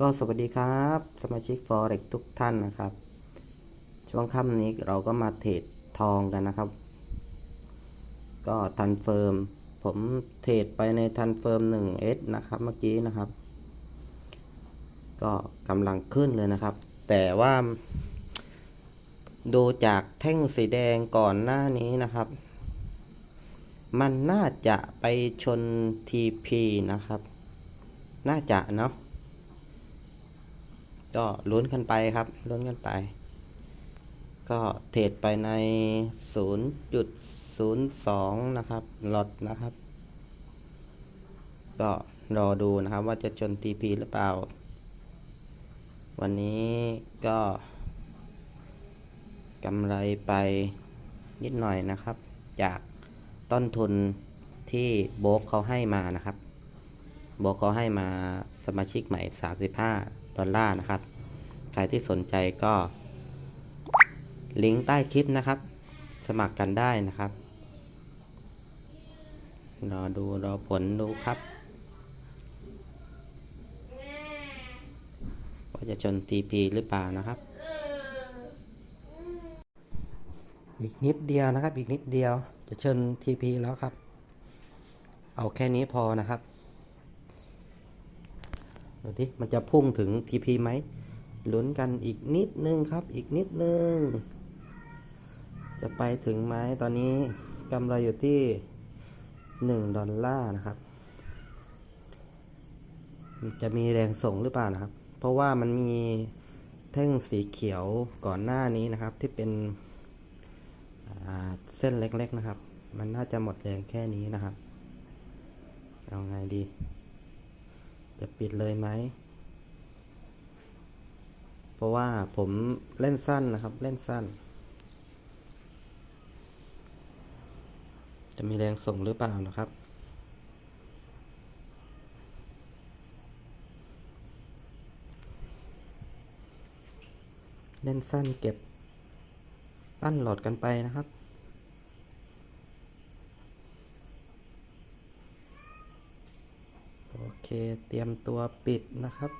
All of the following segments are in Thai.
ก็สวัสดีครับ สมาชิก Forex ทุกท่านนะครับ ช่วงค่ำนี้เราก็มาเทรดทองกันนะครับ ก็ทันเฟิร์มผมเทรดไปในทันเฟิร์ม 1S นะครับเมื่อกี้นะครับ ก็กำลังขึ้นเลยนะครับ แต่ว่า ดูจากแท่งสีแดงก่อนหน้านี้นะครับ มันน่าจะไปชน TP นะครับ น่าจะเนาะ ก็ลุ้นกันไปครับลุ้นกันไป ก็เทรดไปใน 0.02 นะครับหลอตนะครับ ก็รอดูนะครับว่าจะชน TP หรือเปล่า วันนี้ก็กำไรไปนิดหน่อยนะครับ จากต้นทุนที่โบกเขาให้มานะครับ โบกเขาให้มาสมาชิกใหม่ 35 ดอลลาร์นะครับ ใครที่สนใจก็ ลิงก์ใต้คลิปนะครับ สมัครกันได้นะครับ รอดูรอผลดูครับ ว่าจะชน TP หรือเปล่านะครับ อีกนิดเดียวนะครับ อีกนิดเดียวจะชน TP แล้วครับ เอาแค่นี้พอนะครับ ดูดิมันจะพุ่งถึง TP ไหมลุ้นกันอีกนิดนึงครับ อีกนิดนึง จะไปถึงไหมตอนนี้กำไรอยู่ที่ 1 ดอลลาร์นะครับ จะมีแรงส่งหรือเปล่านะครับ เพราะว่ามันมีแท่งสีเขียวก่อนหน้านี้นะครับ ที่เป็นเส้นเล็กๆนะครับ มันน่าจะหมดแรงแค่นี้นะครับ เอาไงดี จะปิดเลยไหม เพราะว่าผมเล่นสั้นนะครับ เล่นสั้น จะมีแรงส่งหรือเปล่านะครับเล่นสั้นเก็บปั้นหลอดกันไปนะครับ โอ เค เตรียมตัวปิดนะครับ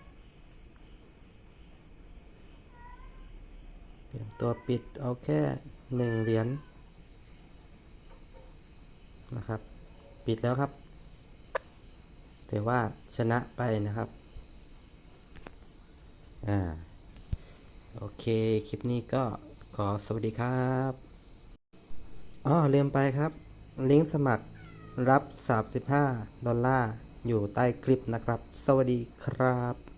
เตรียมตัวปิดเอาแค่หนึ่งเหรียญนะครับ ปิดแล้วครับถือว่าชนะไปนะครับ อ่า โอเค คลิปนี้ก็ขอสวัสดีครับอ๋อลืมไปครับ ลิงก์สมัครรับ 35 ดอลลาร์ อยู่ใต้คลิปนะครับ สวัสดีครับ